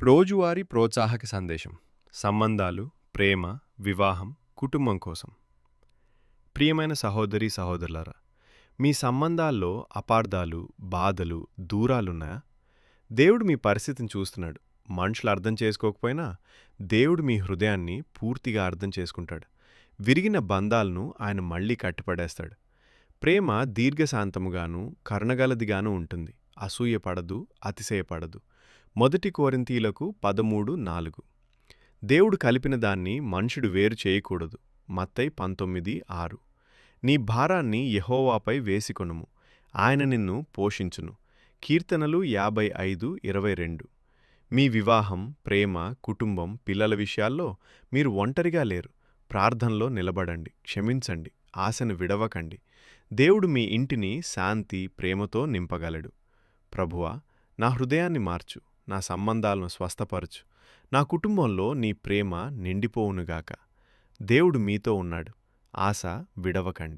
రోజువారీ ప్రోత్సాహక సందేశం. సంబంధాలు ప్రేమ వివాహం కుటుంబం కోసం. ప్రియమైన సహోదరి సహోదరులారా మీ సంబంధాల్లో అపార్థాలు బాధలు దూరాలున్నాయా? దేవుడు మీ పరిస్థితిని చూస్తున్నాడు. మనుషులు అర్థం చేసుకోకపోయినా దేవుడు మీ హృదయాన్ని పూర్తిగా అర్థం చేసుకుంటాడు. విరిగిన బంధాలను ఆయన మళ్ళీ కట్టిపడేస్తాడు. ప్రేమ దీర్ఘశాంతముగాను కరుణగలదిగాను ఉంటుంది. అసూయపడదు అతిశయపడదు. మొదటి కోరింతీలకు పదమూడు నాలుగు. దేవుడు కలిపిన దాన్ని మనుషుడు వేరు చేయకూడదు. మత్తై పంతొమ్మిది ఆరు. నీ భారాన్ని యహోవాపై వేసికొనుము. ఆయన నిన్ను పోషించును. కీర్తనలు యాభై ఐదు ఇరవై రెండు. మీ వివాహం ప్రేమ కుటుంబం పిల్లల విషయాల్లో మీరు ఒంటరిగా లేరు. ప్రార్థనలో నిలబడండి. క్షమించండి. ఆశను విడవకండి. దేవుడు మీ ఇంటిని శాంతి ప్రేమతో నింపగలడు. ప్రభువా నా హృదయాన్ని మార్చు. నా సంబంధాలను స్వస్థపరచు. నా కుటుంబంలో నీ ప్రేమ నిండిపోవునుగాక. దేవుడు మీతో ఉన్నాడు. ఆశ విడవకండి.